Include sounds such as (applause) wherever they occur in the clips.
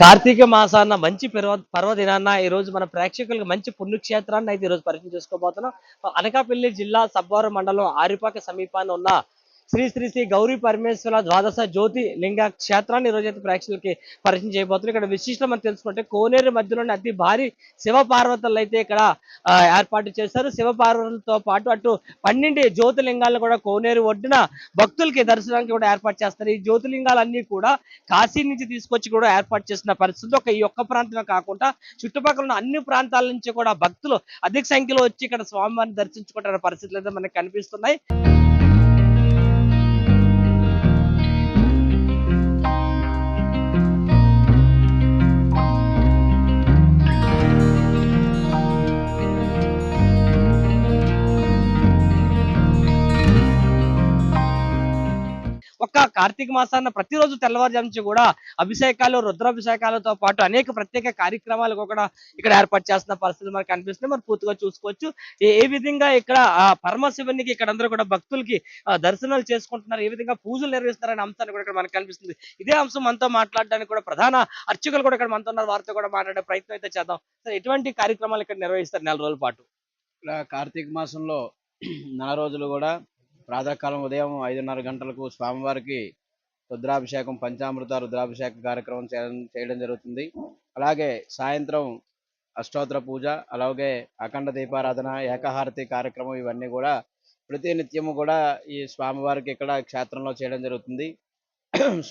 కార్తీక మాసాన్న మంచి పర్వ పర్వదినాన్న ఈ రోజు మన ప్రేక్షకులకు మంచి పుణ్యక్షేత్రాన్ని అయితే ఈ రోజు పరిచయం చేసుకోబోతున్నాం. అనకాపల్లి జిల్లా సబ్బవరం మండలం ఆరిపాక సమీపాన ఉన్న శ్రీ శ్రీ శ్రీ గౌరీ పరమేశ్వర ద్వాదశ జ్యోతి లింగ క్షేత్రాన్ని ఈ అయితే ప్రేక్షకులకి పరిచయం చేయబోతున్నాం. ఇక్కడ విశిష్టం మనం తెలుసుకుంటే కోనేరు మధ్యలోనే అతి భారీ శివపార్వతులు అయితే ఇక్కడ ఏర్పాటు చేశారు. శివపార్వతులతో పాటు అటు పన్నెండు జ్యోతిలింగాలను కూడా కోనేరు ఒడ్డున భక్తులకి దర్శనానికి కూడా ఏర్పాటు చేస్తారు. ఈ జ్యోతిలింగాలన్నీ కూడా కాశీ నుంచి తీసుకొచ్చి కూడా ఏర్పాటు చేసిన పరిస్థితి. ఒక ఈ ఒక్క ప్రాంతమే కాకుండా చుట్టుపక్కల ఉన్న అన్ని ప్రాంతాల నుంచి కూడా భక్తులు అధిక సంఖ్యలో వచ్చి ఇక్కడ స్వామివారిని దర్శించుకుంటున్న పరిస్థితులు అయితే మనకు కనిపిస్తున్నాయి. కార్తీక మాసాన్న ప్రతిరోజు తెల్లవారుజాము కూడా అభిషేకాలు రుద్రాభిషేకాలతో పాటు అనేక ప్రత్యేక కార్యక్రమాలు కూడా ఇక్కడ ఏర్పాటు చేస్తున్న పరిస్థితులు మనకు కనిపిస్తున్నాయి మనం పూర్తిగా చూసుకోవచ్చు. ఏ- విధంగా ఇక్కడ ఆ పరమశివునికి ఇక్కడ అందరూ కూడా భక్తులకి దర్శనాలు చేసుకుంటున్నారు ఏ విధంగా పూజలు నిర్వహిస్తున్నారనే అంశాన్ని కూడా ఇక్కడ మనకు కనిపిస్తుంది. ఇదే అంశం మనతో మాట్లాడడానికి కూడా ప్రధాన అర్చకులు కూడా ఇక్కడ మనతో ఉన్నారు. వారితో కూడా మాట్లాడే ప్రయత్నం అయితే చేద్దాం. సార్ ఎటువంటి కార్యక్రమాలు ఇక్కడ నిర్వహిస్తారు నెల రోజుల పాటు? ఇక్కడ కార్తీక మాసంలో (clears throat) నెల రోజులు కూడా ప్రాతకాలం ఉదయం ఐదున్నర గంటలకు స్వామివారికి రుద్రాభిషేకం పంచామృత రుద్రాభిషేక కార్యక్రమం చేయడం చేయడం జరుగుతుంది. అలాగే సాయంత్రం అష్టోత్తర పూజ అలాగే అఖండ దీపారాధన ఏకహారతి కార్యక్రమం ఇవన్నీ కూడా ప్రతి నిత్యము కూడా ఈ స్వామివారికి ఇక్కడ క్షేత్రంలో చేయడం జరుగుతుంది.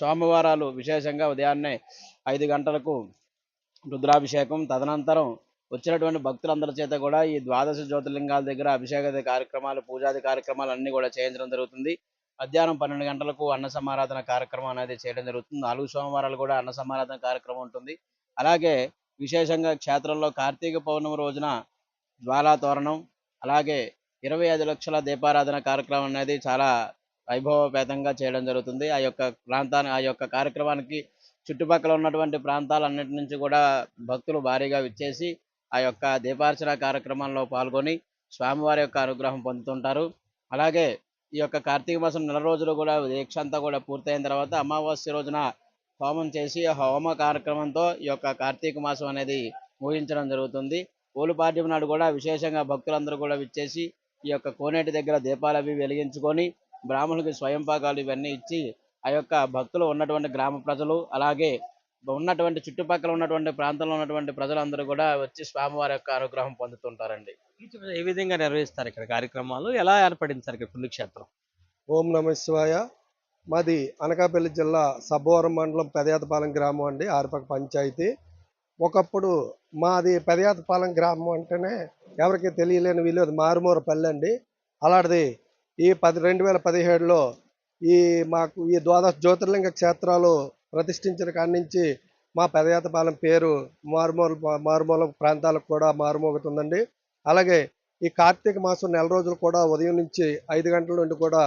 సోమవారాలు విశేషంగా ఉదయాన్నే ఐదు గంటలకు రుద్రాభిషేకం తదనంతరం వచ్చినటువంటి భక్తులందరి చేత కూడా ఈ ద్వాదశ జ్యోతిర్లింగాల దగ్గర అభిషేక కార్యక్రమాలు పూజాది కార్యక్రమాలు అన్ని కూడా చేయించడం జరుగుతుంది. మధ్యాహ్నం పన్నెండు గంటలకు అన్న సమారాధన కార్యక్రమం అనేది చేయడం జరుగుతుంది. నాలుగు సోమవారాలు కూడా అన్న సమారాధన కార్యక్రమం ఉంటుంది. అలాగే విశేషంగా క్షేత్రంలో కార్తీక పౌర్ణమి రోజున జ్వాలా తోరణం అలాగే ఇరవై ఐదు లక్షల దీపారాధన కార్యక్రమం అనేది చాలా వైభవపేతంగా చేయడం జరుగుతుంది. ఆ యొక్క ప్రాంతాన్ని ఆ యొక్క కార్యక్రమానికి చుట్టుపక్కల ఉన్నటువంటి ప్రాంతాలన్నిటి నుంచి కూడా భక్తులు భారీగా విచ్చేసి ఆ యొక్క దీపార్చన కార్యక్రమంలో పాల్గొని స్వామివారి యొక్క అనుగ్రహం పొందుతుంటారు. అలాగే ఈ యొక్క కార్తీక మాసం నెల రోజులు కూడా దీక్ష అంతా కూడా పూర్తయిన తర్వాత అమావాస్య రోజున హోమం చేసి హోమ కార్యక్రమంతో ఈ యొక్క కార్తీక మాసం అనేది ముగించడం జరుగుతుంది. పాడ్యం నాడు కూడా విశేషంగా భక్తులందరూ కూడా విచ్చేసి ఈ యొక్క కోనేటి దగ్గర దీపాలు అవి వెలిగించుకొని బ్రాహ్మణులకి స్వయం పాకాలు ఇవన్నీ ఇచ్చి ఆ యొక్క భక్తులు ఉన్నటువంటి గ్రామ ప్రజలు అలాగే ఉన్నటువంటి చుట్టుపక్కల ఉన్నటువంటి ప్రాంతంలో ఉన్నటువంటి ప్రజలందరూ కూడా వచ్చి స్వామివారి యొక్క అనుగ్రహం పొందుతుంటారండి. ఏ విధంగా నిర్వహిస్తారు ఇక్కడ కార్యక్రమాలు? ఎలా ఏర్పడింది సార్ ఇక్కడ పుణ్యక్షేత్రం? ఓం నమ శివాయ. మాది అనకాపల్లి జిల్లా సబ్బవరం మండలం పెదయాతపాలెం గ్రామం అండి ఆరిపక్క పంచాయతీ. ఒకప్పుడు మాది పెదయాతపాలెం గ్రామం అంటేనే ఎవరికి తెలియలేని వీలు అది మారుమూర పల్లె అండి. అలాంటిది ఈ పది రెండు వేల పదిహేడులో ఈ మాకు ఈ ద్వాదశ జ్యోతిర్లింగ క్షేత్రాలు ప్రతిష్ఠించిన కాడి నుంచి మా పెదయాతపాలెం పేరు మారుమూల మారుమూల ప్రాంతాలకు కూడా మారుమోగుతుందండి. అలాగే ఈ కార్తీక మాసం నెల రోజులు కూడా ఉదయం నుంచి ఐదు గంటల నుండి కూడా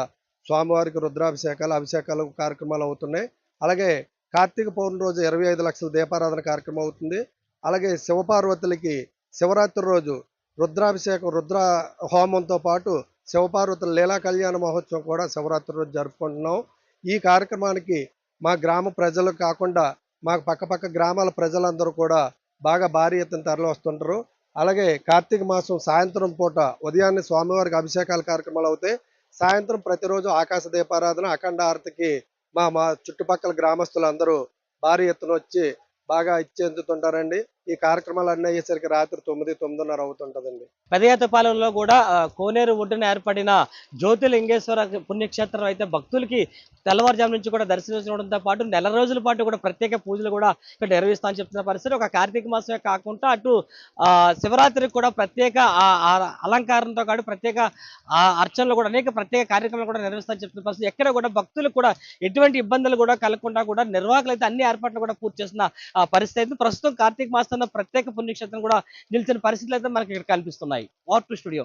స్వామివారికి రుద్రాభిషేకాలు అభిషేకాలు కార్యక్రమాలు అవుతున్నాయి. అలాగే కార్తీక పౌర్ణమి రోజు ఇరవై ఐదు లక్షల దీపారాధన కార్యక్రమం అవుతుంది. అలాగే శివపార్వతులకి శివరాత్రి రోజు రుద్రాభిషేకం రుద్ర హోమంతో పాటు శివపార్వతుల లీలా కళ్యాణ మహోత్సవం కూడా శివరాత్రి రోజు జరుపుకుంటున్నాం. ఈ కార్యక్రమానికి మా గ్రామ ప్రజలు కాకుండా మా పక్కపక్క గ్రామాల ప్రజలందరూ కూడా బాగా భారీ ఎత్తున తరలి వస్తుంటారు. అలాగే కార్తీక మాసం సాయంత్రం పూట ఉదయాన్నే స్వామివారికి అభిషేకాల కార్యక్రమాలు అవుతాయి. సాయంత్రం ప్రతిరోజు ఆకాశ దీపారాధన అఖండ ఆరతికి మా మా చుట్టుపక్కల గ్రామస్తులందరూ భారీ ఎత్తున వచ్చి బాగా ఇచ్చేందుతుంటారండి ఈ కార్యక్రమాలు అన్నీ అయ్యేసరికి రాత్రి తొమ్మిది తొమ్మిదిన్నర అవుతుంటదండి. పెదయాతపాలెంలో కూడా కోనేరు ఒడ్డున ఏర్పడిన జ్యోతిలింగేశ్వర పుణ్యక్షేత్రం అయితే భక్తులకి తెల్లవారుజాము నుంచి కూడా దర్శించడంతో పాటు నెల రోజుల పాటు కూడా ప్రత్యేక పూజలు కూడా ఇక్కడ నిర్వహిస్తామని చెప్తున్న పరిస్థితి ఒక కార్తీక మాసమే కాకుండా అటు శివరాత్రికి కూడా ప్రత్యేక ఆ, అలంకారంతో పాటు ప్రత్యేక ఆ, అర్చనలు కూడా అనేక ప్రత్యేక కార్యక్రమాలు కూడా నిర్వహిస్తామని చెప్తున్న పరిస్థితి ఎక్కడ కూడా భక్తులకు కూడా ఎటువంటి ఇబ్బందులు కూడా కలగకుండా కూడా నిర్వాహకులు అయితే అన్ని ఏర్పాట్లు కూడా పూర్తి చేస్తున్న ఆ, పరిస్థితి ప్రస్తుతం కార్తీక మాసం మాసంలో ప్రత్యేక పుణ్యక్షేత్రం కూడా నిలిచిన పరిస్థితులు అయితే మనకి ఇక్కడ కనిపిస్తున్నాయి. War to studio.